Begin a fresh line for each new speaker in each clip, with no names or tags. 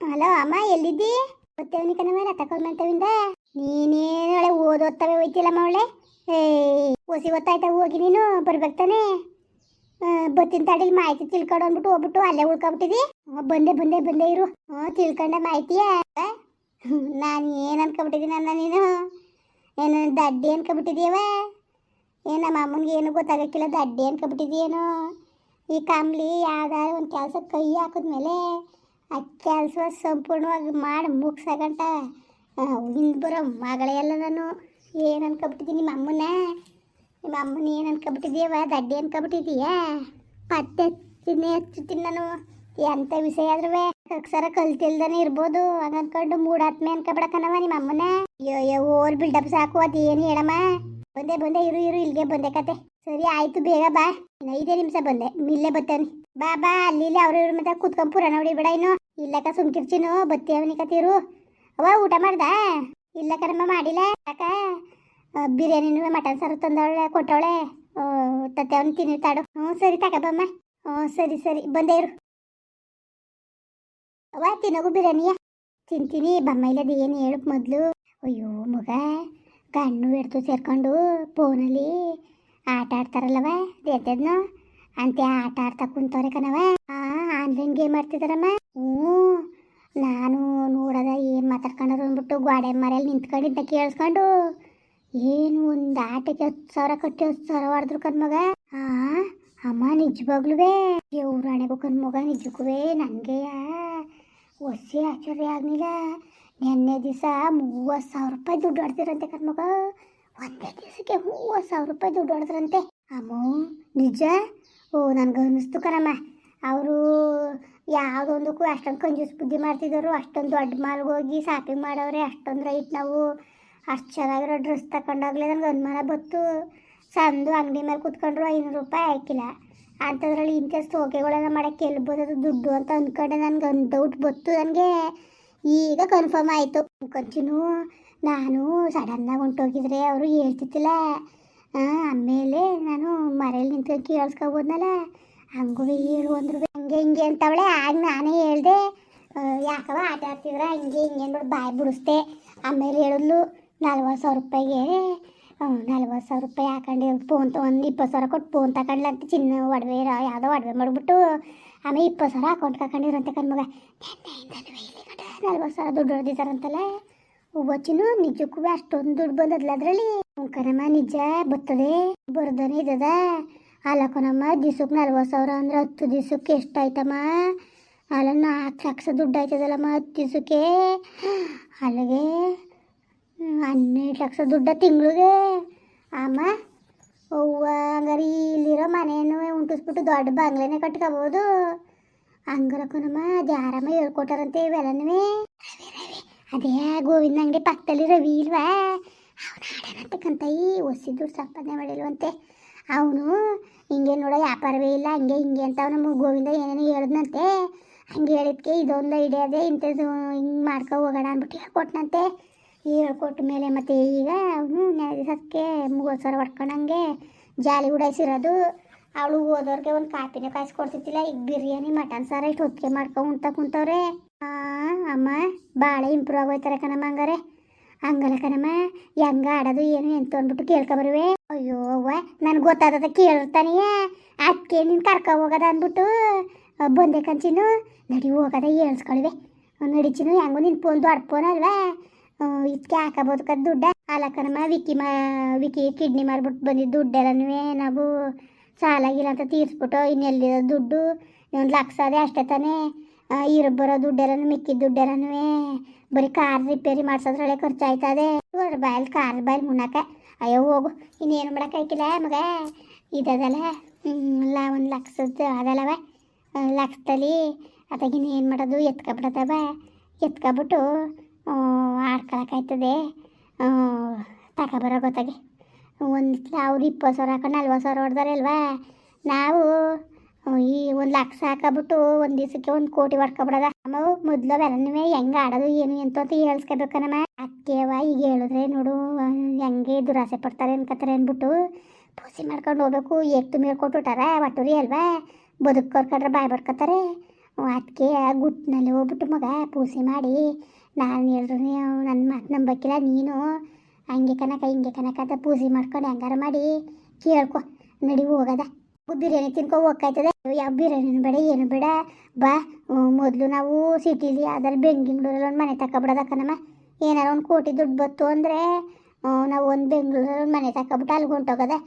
Hello ಅಮ್ಮ, ಎಲ್ಲಿದ್ದಿ? ಗೊತ್ತೇವನಿ ಕಣವ ರಥ ಅಂತವಿಂದ ನೀನೇನು ಒಳ್ಳೆ ಓದೋತ್ತವೆ ಹೋಯ್ತಿಲ್ಲಮ್ಮ ಒಳ್ಳೆ ಏಯ್, ಓಸಿ ಗೊತ್ತಾಯ್ತಾ ಹೋಗಿ ನೀನು, ಬರ್ಬೇಕು ತಾನೇ? ಬತ್ತಿನ ತಡಿಲಿ ಮಾಹಿತಿ ತಿಳ್ಕೊಂಡು ಅಂದ್ಬಿಟ್ಟು ಹೋಗ್ಬಿಟ್ಟು ಅಲ್ಲೇ ಉಳ್ಕೊಬಿಟ್ಟಿದಿ? ಬಂದೆ ಬಂದೆ ಬಂದೆ ಇರು. ಹ್ಞೂ ತಿಳ್ಕೊಂಡೆ ಮಾಹಿತಿಯ ನಾನು ಏನು ಅನ್ಕೊಬಿಟ್ಟಿದ್ದೀನಿ ಅನ್ನ ನೀನು? ಏನು ದಡ್ಡಿ ಅನ್ಕೊಬಿಟ್ಟಿದೀಯವ ಏನು ನಮ್ಮ ಅಮ್ಮನಿಗೆ ಏನು ಗೊತ್ತಾಗಕ್ಕಿಲ್ಲ, ದಡ್ಡಿ ಅನ್ಕೊಬಿಟ್ಟಿದೀಯೇನೋ ಈ ಕಂಬ್ಲಿ ಯಾವ್ದಾದ್ರು ಒಂದು ಕೆಲಸ ಕೈ ಹಾಕಿದ್ಮೇಲೆ ಆ ಕೆಲಸ ಸಂಪೂರ್ಣವಾಗಿ ಮಾಡಿ ಮುಗ್ಸಗಂಟ ಹಿಂದೆ ಬರೋ ಮಗಳೇ ನಾನು. ಏನು ಅನ್ಕೊಬಿಟ್ಟಿದ್ದೀನಿ ನಿಮ್ಮ ಅಮ್ಮನ ನಿಮ್ಮ ಅಮ್ಮನ ಏನು ಅನ್ಕೊಬಿಟ್ಟಿದೀಯವ ದಡ್ಡಿ ಅನ್ಕೊಬಿಟ್ಟಿದೀಯಾ? ಪತ್ತೆ ತಿನ್ನಿ ಹಚ್ಚುತ್ತೀನಿ ನಾನು. ಎಂಥ ವಿಷಯ ಆದ್ರೂ ಅಕ್ಷರ ಕಲ್ತಿಲ್ದಾನೆ ಇರ್ಬೋದು. ಹಂಗ ಅನ್ಕೊಂಡು ಮೂಡಾತ್ಮೆ ಅನ್ಕೊಬಿಡಕನವ ನಿಮ್ಮ ಅಮ್ಮನ ಅಯ್ಯೋ ಓಲ್ ಬಿಲ್ಡಪ್ ಸಾಕು, ಅದು ಏನು ಹೇಳಮ್ಮ. ಬಂದೆ ಬಂದೆ, ಇರು ಇರು, ಇಲ್ಲಿಗೆ ಬಂದೆ ಕತೆ. ಸರಿ, ಆಯ್ತು, ಬೇಗ ಬಾ. ಐದೇ ನಿಮಿಷ ಬಂದೆ. ಇಲ್ಲೇ ಬತ್ತೇನೆ ಬಾ ಬಾ, ಅಲ್ಲಿ ಅವ್ರ ಇವ್ರ ಮತ್ತೆ ಕುತ್ಕೊಂಡ್ ಪುರಾಣ ಹೊಡಿಬೇಡ ಇನ್ನು. ಇಲ್ಲಕ ಸುಮ್ಕಿರ್ಚಿನು, ಬತ್ತಿ ಅವನಿ ಅವ ಊಟ ಮಾಡ್ದ? ಇಲ್ಲ ಕರಮ್ಮ ಮಾಡಿಲ್ಲ. ಯಾಕ? ಬಿರಿಯಾನಿ ಮಟನ್ ಸಾರು ತಂದವಳೆ, ಕೊಟ್ಟವಳೆ. ತತ್ತೆ ಅವನು ತಿನ್ನಿರ್ತಾಡು ಹ್ಞೂ, ಸರಿ ತಗಬಮ್ಮ ಹ್ಞೂ, ಸರಿ ಸರಿ, ಬಂದೇ ಇರು. ಅವ ತಿನ್ನೋಗು ಬಿರಿಯಾನಿಯ ತಿಂತೀನಿ, ಬಮ್ಮ ಇಲ್ಲದ, ಏನು ಹೇಳು ಮೊದಲು. ಅಯ್ಯೋ, ಮಗ ಗಣ್ಣು ಹಿಡ್ದು ಸೇರ್ಕೊಂಡು ಫೋನಲ್ಲಿ ಆಟ ಆಡ್ತಾರಲ್ಲವ ಎಂತದ್ನು ಅಂತೆ ಆಟ ಆಡ್ತಾ ಕುಂತವ್ರೆ ಕಣವ ಆನ್ಲೈನ್ ಗೇಮ್ ಆಡ್ತಿದಾರಮ್ಮ. ಹ್ಞೂ. ನಾನು ನೋಡದ ಏನು ಮಾತಾಡ್ಕೊಂಡ್ರು ಅಂದ್ಬಿಟ್ಟು ಗೋಡೆ ಮರೆಯಲ್ಲಿ ನಿಂತ್ಕೊಂಡಿದ್ದ ಕೇಳಿಸ್ಕೊಂಡು, ಏನು ಒಂದು ಆಟಕ್ಕೆ ಹತ್ತು ಸಾವಿರ ಕಟ್ಟಿ ಹತ್ತು ಸಾವಿರ ಹೊಡೆದ್ರು ಕಣ್ಮಗ? ಆ, ಅಮ್ಮ ನಿಜವಾಗ್ಲೂ ಇವ್ರು ಹಣೆಗೂ ಕಣ್ಮಗ ನಿಜಕ್ಕೂ ನನಗೆ ಒಸಿ ಆಶ್ಚರ್ಯ ಆಗಲಿಲ್ಲ. ನಿನ್ನೆ ದಿವಸ ಮೂವತ್ತು ಸಾವಿರ ರೂಪಾಯಿ ದುಡ್ಡು ಹೊಡೆದಿರಂತೆ ಕಣ್ಮಗ. ಒಂದೇ ದಿವಸಕ್ಕೆ ಮೂವತ್ತು ಸಾವಿರ ರೂಪಾಯಿ ದುಡ್ಡು ಹೊಡೆದ್ರಂತೆ. ಅಮ್ಮ, ನಿಜ? ಓ, ನನಗೆ ಅನ್ನಿಸ್ತು ಕಣಮ್ಮ. ಅವರು ಯಾವುದೊಂದಕ್ಕೂ ಅಷ್ಟೊಂದು ಕಂಜೂಸ್ ಬುದ್ಧಿ ಮಾಡ್ತಿದ್ದರು, ಅಷ್ಟೊಂದು ದೊಡ್ಡ ಮಾಲ್ಗೆ ಹೋಗಿ ಶಾಪಿಂಗ್ ಮಾಡೋರೆ ಅಷ್ಟೊಂದು ರೈಟ್ ನಾವು ಅಷ್ಟು ಚೆನ್ನಾಗಿರೋ ಡ್ರೆಸ್ ತಗೊಂಡಾಗಲೇ ನನಗೆ ಅನುಮಾನ ಬತ್ತು ಸಂದು ಅಂಗಡಿ ಮೇಲೆ ಕುತ್ಕೊಂಡ್ರು ಐನೂರು ರೂಪಾಯಿ ಹಾಕಿಲ್ಲ. ಅಂಥದ್ರಲ್ಲಿ ಇಂಥ ಸೋಕೆಗಳೆಲ್ಲ ಮಾಡೋಕ್ಕೆ ಬರೋದು ದುಡ್ಡು ಅಂತ ಅಂದ್ಕೊಂಡೆ ನನಗೆ ಒಂದು ಡೌಟ್ ಬತ್ತು ನನಗೆ ಈಗ ಕನ್ಫರ್ಮ್ ಆಯಿತು. ಅನ್ಕೊಂತೀನೂ, ನಾನು ಸಡನ್ನಾಗಿ ಹೊಂಟೋಗಿದ್ರೆ ಅವರು ಹೇಳ್ತಿದ್ದಿಲ್ಲ. ಆಮೇಲೆ ನಾನು ಮನೇಲಿ ನಿಂತು ಕೇಳಿಸ್ಕೊಬೋದ್ನಲ್ಲ? ಹಂಗೂ ಹೇಳು ಅಂದ್ರು. ಹಂಗೆ, ಹಿಂಗೆ ಅಂತವಳೆ. ಆಗ ನಾನೇ ಹೇಳ್ದೆ ಯಾಕವ ಆಟ ಆಡ್ತಿದ್ರ? ಹಿಂಗೆ ಹಿಂಗೆ ಅಂದ್ಬಿಟ್ಟು ಬಾಯಿ ಬಿಡಿಸ್ದೆ. ಆಮೇಲೆ ಹೇಳಿದ್ಲು, ನಲ್ವತ್ತು ಸಾವಿರ ರೂಪಾಯಿಗೆ ನಲ್ವತ್ತು ಸಾವಿರ ರೂಪಾಯಿ ಹಾಕೊಂಡು. ಫೋನ್ ಒಂದು ಇಪ್ಪತ್ತು ಸಾವಿರ ಕೊಟ್ಟು ಫೋನ್ ತಗೊಂಡ್ಲಂತ ಚಿನ್ನ ಒಡವೆ ಯಾವುದೋ ಒಡವೆ ಮಾಡಿಬಿಟ್ಟು, ಆಮೇಲೆ ಇಪ್ಪತ್ತು ಸಾವಿರ ಅಕೌಂಟ್ ಹಾಕೊಂಡಿರಂತೆ ಕಣ್ಮಗ ನಲ್ವತ್ತು ಸಾವಿರ ದುಡ್ಡು ಹೊಡೆದಿದ್ದಾರಂತಲ್ಲ ಒಬ್ಬಚ್ಚಿನೂ ನಿಜಕ್ಕೂ ಅಷ್ಟೊಂದು ದುಡ್ಡು ಬಂದದ್ಲ ಅದರಲ್ಲಿ. ಕಣಮ್ಮ ನಿಜ ಬರ್ತದೆ ಬರ್ದನೆ ಇದ್ದದ ಅಲ್ಲ ಕಣಮ್ಮ ದಿವ್ಸಕ್ಕೆ ನಲ್ವತ್ತು ಸಾವಿರ ಅಂದ್ರೆ ಹತ್ತು ದಿವ್ಸಕ್ಕೆ ಎಷ್ಟಾಯ್ತಮ್ಮ ಅಲ್ಲ ನಾಲ್ಕು ಲಕ್ಷ ದುಡ್ಡು ಆಯ್ತದಲ್ಲಮ್ಮ ಹತ್ತು ದಿವ್ಸಕ್ಕೆ ಅಲ್ಲಿಗೆ ಹನ್ನೆರಡು ಲಕ್ಷ ದುಡ್ಡ ತಿಂಗಳಿಗೆ ಅಮ್ಮ ಅವ್ವ ಹಂಗಾರೆ ಇಲ್ಲಿರೋ ಮನೆಯನ್ನು ಉಂಟಿಸ್ಬಿಟ್ಟು ದೊಡ್ಡ ಬಂಗ್ಲೆನೇ ಕಟ್ಕೋಬೋದು ಹಂಗಾರ ಕಣಮ್ಮ ಅದು ಯಾರಮ್ಮ ಹೇಳ್ಕೊಟ್ಟಾರಂತೆ ಇವೆಲ್ಲನೂ ಅದೇ ಗೋವಿಂದ ಅಂಗಡಿ ಪಕ್ಕದಲ್ಲಿ ರವಿ ಇಲ್ವಾ ಅವನ ಒಸಿದ್ರು ಕಂತಾಯಿ ಒಸಿ ದುಡ್ಡು ಸಂಪಾದನೆ ಮಾಡಿಲ್ವಂತೆ ಅವನು ಹಿಂಗೆ ನೋಡೋ, ವ್ಯಾಪಾರವೇ ಇಲ್ಲ, ಹಂಗೆ ಹಿಂಗೆ ಅಂತ ಅವನು ಗೋವಿಂದ ಏನೇನೋ ಹೇಳಿದ್ನಂತೆ. ಹಂಗೆ ಹೇಳಿದ್ಕೆ ಇದೊಂದು ಐಡಿಯಾ ಅದೇ, ಇಂಥದ್ದು ಹಿಂಗೆ ಮಾಡ್ಕೊ ಹೋಗೋಣ ಅಂದ್ಬಿಟ್ಟು ಹೇಳ್ಕೊಟ್ನಂತೆ. ಹೇಳ್ಕೊಟ್ಟ ಮೇಲೆ ಮತ್ತೆ ಈಗ ಅವನು ದಿವಸಕ್ಕೆ ಮೂವತ್ತು ಸಾವಿರ ಹೊಡ್ಕೊಂಡಂಗೆ ಜಾಲಿ ಉಡಾಯಿಸಿರೋದು. ಅವಳು ಹೋದವ್ರಿಗೆ ಒಂದು ಕಾಪಿನ ಕಾಯಿಸ್ಕೊಡ್ತಿದ್ದಿಲ್ಲ ಈಗ ಬಿರಿಯಾನಿ, ಮಟನ್ ಸಾರ ಇಷ್ಟು ಹೊತ್ತಿಗೆ ಮಾಡ್ಕೊಂಡು ಉಣ್ತಾ ಕುಂತವ್ರೆ. ಅಮ್ಮ ಭಾಳ ಇಂಪ್ರೂವ್ ಆಗೋಯ್ತಾರೆ ಕಣಮ್ಮ ಹಂಗಾರೆ. ಹಂಗಲ್ಲ ಕಣಮ್ಮ, ಹೆಂಗ ಆಡೋದು ಏನು ಎಂತ ಅಂದ್ಬಿಟ್ಟು ಕೇಳ್ಕೊಬರುವೆ ಅಯ್ಯೋ ಅವ್ವ ನನಗೆ ಗೊತ್ತಾದ ಕೇಳಿರ್ತಾನೆಯೇ. ಅದಕ್ಕೆ ನೀನು ಕರ್ಕೊ ಹೋಗದ ಅಂದ್ಬಿಟ್ಟು ಬಂದೆ ಕಂಚಿನು ನಡಿ ಹೋಗದ ಹೇಳ್ಸ್ಕೊಳಿವೆ. ನಡಿಚಿನು ಹೆಂಗೋ ನಿನ್ನ ಫೋನ್ ದೊಡ್ಡ ಫೋನ್ ಅಲ್ವಾ? ಇದಕ್ಕೆ ಹಾಕಬೋದು ಕದ್ ದುಡ್ಡ. ಅಲ್ಲ ಕಣಮ್ಮ ವಿಕಿ ಮಾ ವಿಕಿ ಕಿಡ್ನಿ ಮಾರ್ಬಿಟ್ಟು ಬಂದಿದ್ದು ದುಡ್ಡೆಲ್ಲನೂ ನಾವು ಸಾಲಾಗಿಲ್ಲ ಅಂತ ತೀರಿಸ್ಬಿಟ್ಟು ಇನ್ನೆಲ್ಲಿರೋ ದುಡ್ಡು? ಒಂದು ಲಕ್ಷ ಅದೇ ಅಷ್ಟೇ ತಾನೇ. ಇರೋ ಬರೋ ದುಡ್ಡೆಲ್ಲನೂ, ಮಿಕ್ಕಿದ ದುಡ್ಡೆಲ್ಲನೂ ಬರೀ ಕಾರ್ ರಿಪೇರಿ ಮಾಡ್ಸೋದ್ರೊಳಗೆ ಖರ್ಚಾಯ್ತದೆ. ದೊಡ್ಡ ಬಾಯಲ್ಲಿ ಕಾರ್ ಬಾಯಲ್ಲಿ ಮುನ್ನಕ ಅಯ್ಯೋ ಹೋಗು. ಇನ್ನೇನು ಮಾಡೋಕ್ಕಾಯ್ಕಿಲ್ಲ ಮಗ? ಇದದಲ್ಲ? ಅಲ್ಲ, ಒಂದು ಲಕ್ಷದ ಅದಲ್ಲವ. ಲಕ್ಷದಲ್ಲಿ ಅದಾಗಿನ ಏನು ಮಾಡೋದು? ಎತ್ಕೊಬಿಡತ್ತವ ಎತ್ಕೊಬಿಟ್ಟು ಆಡ್ಕೊಳಕ್ಕಾಯ್ತದೆ ತಗೊಬರೋ ಗೊತ್ತಾಗಿ. ಒಂದು ಅವ್ರು ಇಪ್ಪತ್ತು ಸಾವಿರ ಹಾಕೊಂಡು ನಲ್ವತ್ತು ಸಾವಿರ ಹೊಡೆದಾರೆ ಅಲ್ವಾ? ನಾವು ಈ ಒಂದು ಲಕ್ಷ ಹಾಕಬಿಟ್ಟು ಒಂದು ದಿವಸಕ್ಕೆ ಒಂದು ಕೋಟಿ ಹೊಡ್ಕೊಬಿಡದ. ನಾವು ಮೊದಲು ಅವೆಲ್ಲನೂ ಹೆಂಗೆ ಆಡೋದು, ಏನು ಎಂತ ಅಂತ ಹೇಳ್ಸ್ಕೊಬೇಕನಮ್ಮ. ಅಕ್ಕೇವ ಈಗ ಹೇಳಿದ್ರೆ ನೋಡು ಹೆಂಗೆ ದುರಾಸೆ ಪಡ್ತಾರೆ ಅನ್ಕೋತಾರೆ ಅಂದ್ಬಿಟ್ಟು ಪೂಸಿ ಮಾಡ್ಕೊಂಡು ಹೋಗ್ಬೇಕು. ಏಕ್ ತುಂಬಿ ಹೇಳ್ಕೊಟ್ಬಿಟ್ಟಾರ ಒಟ್ಟುರಿ ಅಲ್ವಾ? ಬದುಕೋರ್ ಕಡ್ರೆ ಬಾಯ್ ಬಡ್ಕೋತಾರೆ. ಅದಕ್ಕೆ ಗುಟ್ಟಿನಲ್ಲಿ ಹೋಗ್ಬಿಟ್ಟು ಮಗ ಪೂಸಿ ಮಾಡಿ, ನಾನು ಹೇಳಿದ್ರು ನನ್ನ ಮಾತು ನಂಬಕ್ಕಿಲ್ಲ, ನೀನು ಹಂಗೆ ಕನಕ, ಹಿಂಗೆ ಕನಕ ಅಂತ ಪೂಜೆ ಮಾಡ್ಕೊಂಡು ಹೆಂಗಾರ ಮಾಡಿ ಕೇಳ್ಕೊ, ನಡಿ ಹೋಗದ. ಬಿರಿಯಾನಿ ತಿನ್ಕೊ ಹೋಗ್ಕಾಯ್ತದೆ. ಯಾವ ಬಿರಿಯಾನಿನೂ ಬೇಡ, ಏನು ಬೇಡ. ಬಾ ಮೊದಲು ನಾವು ಸಿಟಿಲಿ ಅದ್ರಲ್ಲಿ ಬೆಂಗಳೂರಲ್ಲಿ ಒಂದು ಮನೆ ತಗೊಬಿಡೋದ ನಮ್ಮ. ಏನಾರ ಒಂದು ಕೋಟಿ ದುಡ್ಡು ಬತ್ತು ಅಂದರೆ ನಾವು ಒಂದು ಬೆಂಗಳೂರಲ್ಲಿ ಒಂದು ಮನೆ ತಕೊಬಿಟ್ಟು ಅಲ್ಲಿಗೆ ಹೊಂಟೋಗದೆ.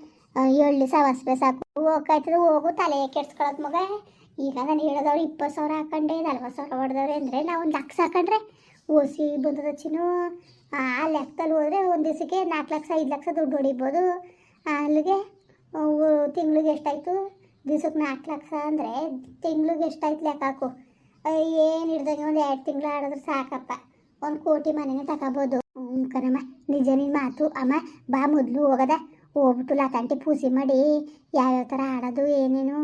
ಎಳ್ಳಿ ಸವಾಸ್ಬೆ ಸಾಕು, ಹೋಗ್ಕಾಯ್ತದೆ, ಹೋಗು, ತಲೆ ಕೆಡ್ಸ್ಕೊಳತ್ ಮಗ. ಈಗ ನಾನು ಹೇಳೋದವ್ರು ಇಪ್ಪತ್ತು ಸಾವಿರ ಹಾಕೊಂಡೆ ನಲ್ವತ್ತು ಸಾವಿರ ಹೊಡೆದವ್ರೆ ಅಂದರೆ ನಾವು ಒಂದು ಲಕ್ಷ ಹಾಕೊಂಡ್ರೆ. ಓಸಿ ಬಂದದ ಚಿನ್ನು. ಆ ಲೆಕ್ಕದಲ್ಲಿ ಹೋದರೆ ಒಂದು ದಿವಸಕ್ಕೆ ನಾಲ್ಕು ಲಕ್ಷ, ಐದು ಲಕ್ಷ ದುಡ್ಡು ಹೊಡಿಬೋದು. ಅಲ್ಲಿಗೆ ತಿಂಗ್ಳಿಗೆ ಎಷ್ಟಾಯಿತು? ದಿವ್ಸಕ್ಕೆ ನಾಲ್ಕು ಲಕ್ಷ ಅಂದರೆ ತಿಂಗ್ಳಿಗೆ ಎಷ್ಟಾಯ್ತು ಲೆಕ್ಕ ಹಾಕು. ಏನು ಹಿಡ್ದಂಗೆ ಒಂದು ಎರಡು ತಿಂಗಳು ಆಡಿದ್ರೆ ಸಾಕಪ್ಪ. ಒಂದು ಕೋಟಿ ಮನೆನೇ ತಗೋಬೋದು ಹ್ಞೂ ನಿಜ ನಿನ್ನ ಮಾತು. ಅಮ್ಮ, ಬಾ ಮೊದಲು ಹೋಗದ. ಹೋಗ್ಬಿಟ್ಟು ಲತಂಟಿ ಪೂಸಿ ಮಾಡಿ ಯಾವ್ಯಾವ ಥರ ಆಡೋದು, ಏನೇನು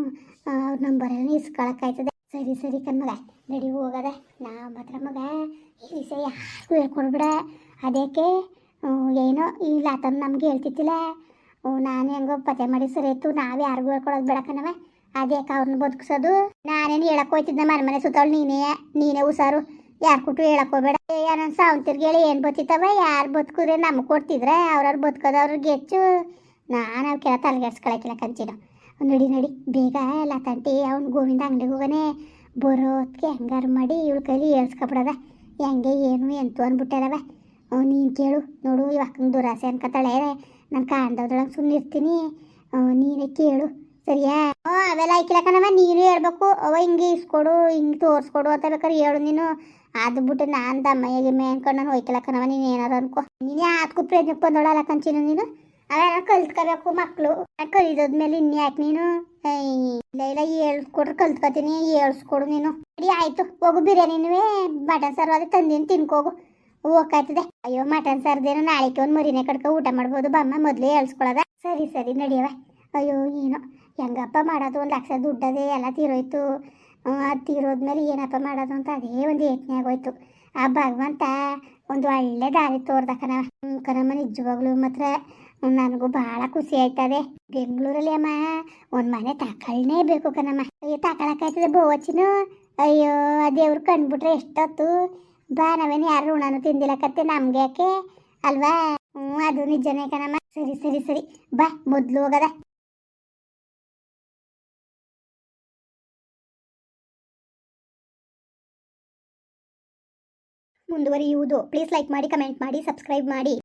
ಅವ್ರ ನಂಬರನ್ನು ಇಸ್ಕೊಳಕ್ಕಾಯ್ತದೆ. ಸರಿ ಸರಿ ಕಣ್ಮಗ, ನಡಿ ಹೋಗದ. ನಾ ಮಾತ್ರ ಮಗ, ಈ ವಿಷಯ ಯಾರಿಗೂ ಹೇಳ್ಕೊಡ್ಬಿಡ. ಅದಕ್ಕೆ ಏನೋ ಈ ಲಾತನ್ ನಮ್ಗೆ ಹೇಳ್ತಿತ್ತಿಲ್ಲ ನಾನು ಹೆಂಗೋ ಪತೆ ಮಾಡಿ ಸರಿ ಇತ್ತು ನಾವು ಯಾರಿಗೂ ಹೇಳ್ಕೊಳೋದು ಬೇಡಕ್ಕನವ ಅದೇ ಅವ್ರನ್ನ ಬದುಕಿಸೋದು. ನಾನೇನು ಹೇಳಕ್ ಹೋಯ್ತಿದ್ದೆ ಮನೆ ಮನೆ ಸುತ್ತವಳು ನೀನೇ ನೀನೇ ಹುಷಾರು. ಯಾರು ಕೊಟ್ಟು ಹೇಳಕ್ ಹೋಗ್ಬೇಡ. ನನ್ನ ಸಾವನ್ ಹೇಳಿ ಏನು ಬತ್ತಿತ್ತವ? ಯಾರು ಬದುಕಿದ್ರೆ ನಮ್ಗೆ ಕೊಡ್ತಿದ್ರೆ? ಅವ್ರವ್ರು ಬದುಕೋದವ್ರಿಗೆ ಗೆಚ್ಚು ನಾನು ಅವ್ರು ಕೆಲ ತಲೆಗೆಡ್ಸ್ಕೊಳಕಿಲ್ಲ ಕಂಚಿನ. ನಡಿ ನಡಿ, ಬೇಗ ಲತಾಂಟಿ ಅವ್ನು ಗೋವಿಂದ ಅಂಗಡಿಗೆ ಹೋಗನೆ. ಬರೋದಕ್ಕೆ ಹೆಂಗಾರು ಮಾಡಿ ಇವಳ ಕೈಲಿ ಏಳ್ಸ್ಕೊಬಿಡದ ಹೆಂಗೆ, ಏನು, ಎಂತು ಅಂದ್ಬಿಟ್ಟಾರವ ನೀನು ಕೇಳು. ನೋಡು ಇವಾಗ ದುರಾಸೆ ಅನ್ಕತಾಳೆ ನಾನು ಕಾಣ್ದವ್ದೊಳಗೆ ಸುಮ್ಮನೆ ಇರ್ತೀನಿ. ನೀನೇ ಕೇಳು. ಸರಿಯಾ? ಹ್ಞೂ ಅವೆಲ್ಲ ಆಯ್ಕಿಲ್ಲ ನೀನೇ ಹೇಳ್ಬೇಕು. ಅವ ಹಿಂಗೆ ಇಸ್ಕೊಡು, ಹಿಂಗೆ ತೋರಿಸ್ಕೊಡು ಅಂತ ಬೇಕಾದ್ರೆ ಹೇಳು ನೀನು. ಅದು ಬಿಟ್ಟು ನಾನು ದಮ್ಮಯ್ಯ ಗಿಮ್ಮೆ ಅನ್ಕೊಂಡು ನಾನು ಹೋಯ್ಕಿಲ್ಲ ಕಣವ ನೀನು ಏನಾರು ಅನ್ಕೋ. ನೀನು ಯಾತ್ಗೂ ಪ್ರಯತ್ನಕ್ಕೆ ಬಂದೋಳಲ್ಲ ಕಂಚಿನ ನೀನು. ಅವೆಲ್ಲ ಕಲ್ತ್ಕೋಬೇಕು ಮಕ್ಕಳು ಕಲಿದೋದ್ಮೇಲೆ ಇನ್ನು ಯಾಕೆ ನೀನು? ಇಲ್ಲ ಇಲ್ಲ ಹೇಳ್ಸ್ಕೊಡ್ರೆ ಕಲ್ತ್ಕೊತೀನಿ. ಹೇಳ್ಸ್ಕೊಡು ನೀನು. ಸರಿ ಆಯಿತು. ಹೋಗು ಬಿರಿಯಾನಿನೂ ಮಟನ್ ಅದೇ ತಂದಿನ, ತಿನ್ಕೋಗು. ಹೋಗ್ಕಾಯ್ತದೆ ಅಯ್ಯೋ, ಮಟನ್ ಸರ್ದೇನೋ ನಾಳೆಗೆ ಒಂದು ಮುರಿನೇ ಕಡ್ಕ ಊಟ ಮಾಡ್ಬೋದು. ಬಮ್ಮ, ಮೊದಲೇ ಹೇಳ್ಸ್ಕೊಳದ ಸರಿ ಸರಿ ನಡಿಯವ ಅಯ್ಯೋ, ಏನೋ. ಹೆಂಗಪ್ಪ ಮಾಡೋದು? ಒಂದು ಲಕ್ಷ ದುಡ್ಡದೇ ಎಲ್ಲ ತೀರೋಯ್ತು. ಅದು ತೀರೋದ್ಮೇಲೆ ಏನಪ್ಪ ಮಾಡೋದು ಅಂತ ಅದೇ ಒಂದು ಯೋಚನೆ ಆಗೋಯ್ತು. ಆ ಭಗವಂತ ಒಂದು ಒಳ್ಳೆ ದಾರಿ ತೋರ್ದ ಕಣವ ಹ್ಞೂ ಕಣಮ್ಮ, ನಿಜವಾಗ್ಲೂ ಮಾತ್ರ ನನಗೂ ಭಾಳ ಖುಷಿ ಆಯ್ತದೆ. ಬೆಂಗಳೂರಲ್ಲಿ ಅಮ್ಮ, ಒಂದು ಮನೆ ತಗೊಳ್ಳೇ ಬೇಕು ಕಣಮ್ಮ. ಅಯ್ಯೋ ತಗೊಳಕಾಯ್ತದೆ ಬೋವಚ್ಚಿನೂ ಅಯ್ಯೋ, ಆ ದೇವ್ರು ಕಂಡ್ಬಿಟ್ರೆ ಎಷ್ಟೊತ್ತು ಬಾ ನಾವೇನು ಯಾರು ಋಣನು ತಿಂದಿಲ್ಲ ಕತ್ತೆ ನಮ್ಗೆ ಯಾಕೆ? ಅಲ್ವಾ? ಹ್ಞೂ ಅದು ನಿಜನೇ ಕಣಮ್ಮ. ಸರಿ ಸರಿ ಸರಿ. ಬಾ, ಮೊದಲು ಹೋಗದ. ಮುಂದುವರಿಯುವುದು. ಪ್ಲೀಸ್ ಲೈಕ್ ಮಾಡಿ ಕಮೆಂಟ್ ಮಾಡಿ ಸಬ್ಸ್ಕ್ರೈಬ್ ಮಾಡಿ.